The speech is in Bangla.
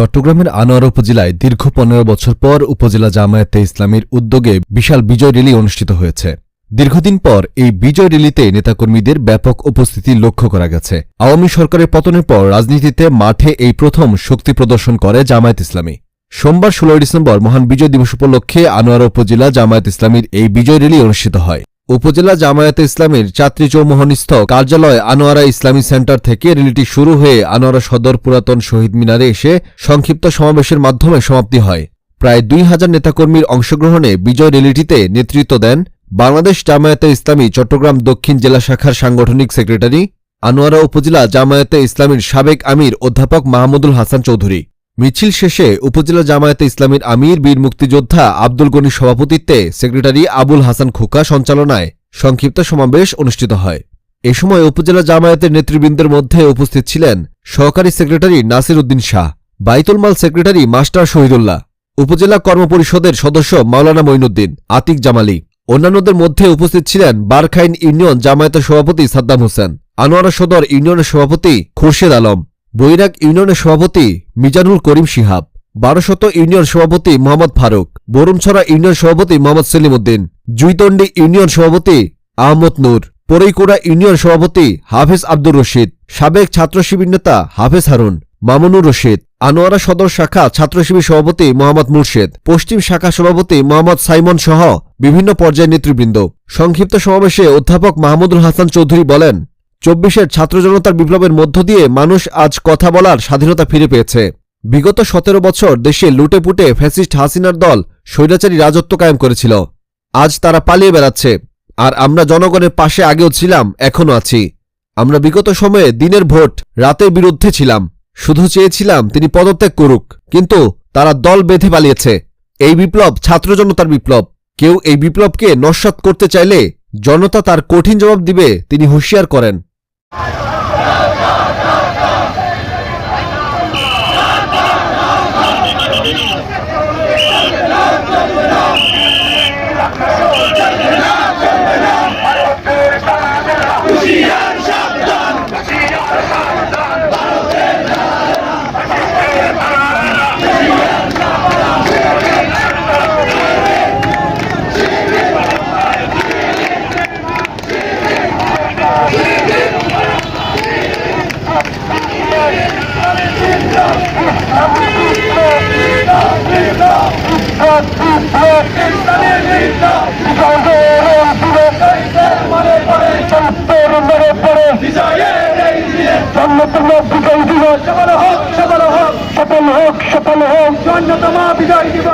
চট্টগ্রামের আনোয়ার উপজেলায় দীর্ঘ পনেরো বছর পর উপজেলা জামায়াতে ইসলামীর উদ্যোগে বিশাল বিজয় র্যালি অনুষ্ঠিত হয়েছে। দীর্ঘদিন পর এই বিজয় র্যালিতে নেতাকর্মীদের ব্যাপক উপস্থিতি লক্ষ্য করা গেছে। আওয়ামী সরকারের পতনের পর রাজনীতিতে মাঠে এই প্রথম শক্তি প্রদর্শন করে জামায়াত ইসলামী। সোমবার ষোলোই ডিসেম্বর মহান বিজয় দিবস উপলক্ষে আনোয়ারা উপজেলা জামায়াত ইসলামীর এই বিজয় র্যালি অনুষ্ঠিত হয়। উপজেলা জামায়াতে ইসলামীর চাত্রী চৌমোহনস্থ কার্যালয় আনোয়ারা ইসলামী সেন্টার থেকে র্যালিটি শুরু হয়ে আনোয়ারা সদর পুরাতন শহীদ মিনারে এসে সংক্ষিপ্ত সমাবেশের মাধ্যমে সমাপ্তি হয়। প্রায় দুই হাজার নেতাকর্মীর অংশগ্রহণে বিজয় র্যালিটিতে নেতৃত্ব দেন বাংলাদেশ জামায়াতে ইসলামী চট্টগ্রাম দক্ষিণ জেলা শাখার সাংগঠনিক সেক্রেটারি, আনোয়ারা উপজেলা জামায়াতে ইসলামীর সাবেক আমির অধ্যাপক মাহমুদুল হাসান চৌধুরী। মিছিল শেষে উপজেলা জামায়াতে ইসলামীর আমির বীর মুক্তিযোদ্ধা আব্দুল গনির সভাপতিত্বে সেক্রেটারি আবুল হাসান খোকা সঞ্চালনায় সংক্ষিপ্ত সমাবেশ অনুষ্ঠিত হয়। এ সময় উপজেলা জামায়াতের নেতৃবৃন্দের মধ্যে উপস্থিত ছিলেন সহকারী সেক্রেটারি নাসির উদ্দিন শাহ, বাইতুল মাল সেক্রেটারি মাস্টার শহীদুল্লাহ, উপজেলা কর্মপরিষদের সদস্য মাওলানা মঈনুদ্দিন, আতিক জামালি অন্যান্যদের মধ্যে উপস্থিত ছিলেন বারখাইন ইউনিয়ন জামায়াতের সভাপতি সাদ্দাম হোসেন, আনোয়ারা সদর ইউনিয়নের সভাপতি খুরশেদ আলম। বৈরাগ ইউনিয়নের সভাপতি মিজানুল করিম শিহাব, বারোশত ইউনিয়ন সভাপতি মোহাম্মদ ফারুক বরুমছড়া ইউনিয়ন সভাপতি মোহাম্মদ সেলিম উদ্দিন জুইতন্ডি ইউনিয়ন সভাপতি আহমদ নূর, পরৈকুড়া ইউনিয়ন সভাপতি হাফেজ আব্দুর রশিদ, সাবেক ছাত্র শিবির নেতা হাফেজ হারুন, মামুনুর রশিদ, আনোয়ারা সদর শাখা ছাত্র শিবির সভাপতি মোহাম্মদ মুর্শেদ, পশ্চিম শাখা সভাপতি মোহাম্মদ সাইমন সহ বিভিন্ন পর্যায়ের নেতৃবৃন্দ। সংক্ষিপ্ত সমাবেশে অধ্যাপক মাহমুদুল হাসান চৌধুরী বলেন চব্বিশের ছাত্র জনতার বিপ্লবের মধ্য দিয়ে মানুষ আজ কথা বলার স্বাধীনতা ফিরে পেয়েছে। বিগত সতেরো বছর দেশে লুটেপুটে ফ্যাসিস্ট হাসিনার দল স্বৈরাচারী রাজত্ব কায়েম করেছিল। আজ তারা পালিয়ে বেড়াচ্ছে। আর আমরা জনগণের পাশে আগেও ছিলাম, এখনও আছি। আমরা বিগত সময়ে দিনের ভোট, রাতের বিরুদ্ধে ছিলাম। শুধু চেয়েছিলাম তিনি পদত্যাগ করুক। কিন্তু তারা দল বেঁধে পালিয়েছে। এই বিপ্লব ছাত্র জনতার বিপ্লব। কেউ এই বিপ্লবকে নস্বাত করতে চাইলে জনতা তার কঠিন জবাব দিবে, তিনি হুঁশিয়ার করেন। Oh! সফল হোক সকল হোক সকল হোক অন্যতম বিজয় দিবস।